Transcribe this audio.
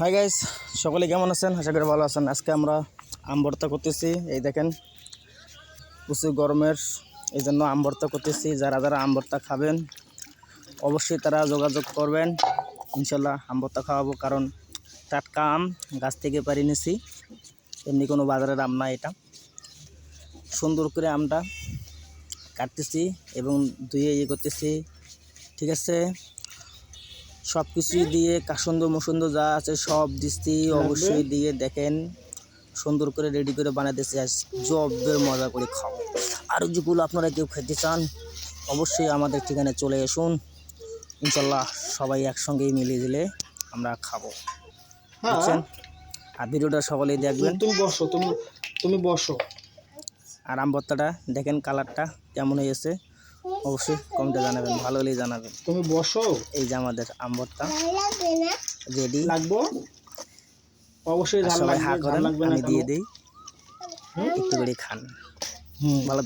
Hi guys সকলে কেমন আছেন? আশা করি ভালো আছেন। আজকে আমরা আম ভর্তা করতেছি। এই দেখেন, প্রচুর গরমের এই জন্য আম ভর্তা করতেছি। যারা যারা আম ভর্তা খাবেন, অবশ্যই তারা যোগাযোগ করবেন। ইনশাল্লাহ আম ভর্তা খাওয়াবো, কারণ টাটকা আম গাছ থেকে পারি নিছি। এমনি কোনো বাজারের আম না এটা। সুন্দর করে আমটা কাটতেছি এবং ধুয়ে ইয়ে করতেছি। ঠিক আছে? সব কিছুই দিয়ে কাসন্দ মসন্দ যা আছে সব দিচ্ছি অবশ্যই দিয়ে দেখেন। সুন্দর করে রেডি করে বানাতেছি আর জবের মজা করে খাব। আর যেগুলো আপনারা কেউ খেতে চান অবশ্যই আমাদের ঠিকানায় চলে আসুন। ইনশাল্লাহ সবাই একসঙ্গেই মিলিয়ে দিলে আমরা খাব। বুঝছেন? আর ভিডিওটা সকলেই দেখবেন। তুমি বসো তুমি তুমি বসো আর আম ভর্তাটা দেখেন কালারটা কেমন হয়েছে। অবশ্যই কমেন্টে জানাবেন ভালো হলেই জানাবেন। তুমি বসো। এই যে আমাদের আম্বরটা রেডি। লাগবো? অবশ্যই সবাই হা করেন আমি দিয়ে? দিই। একটু করে খান। হুম। ভালো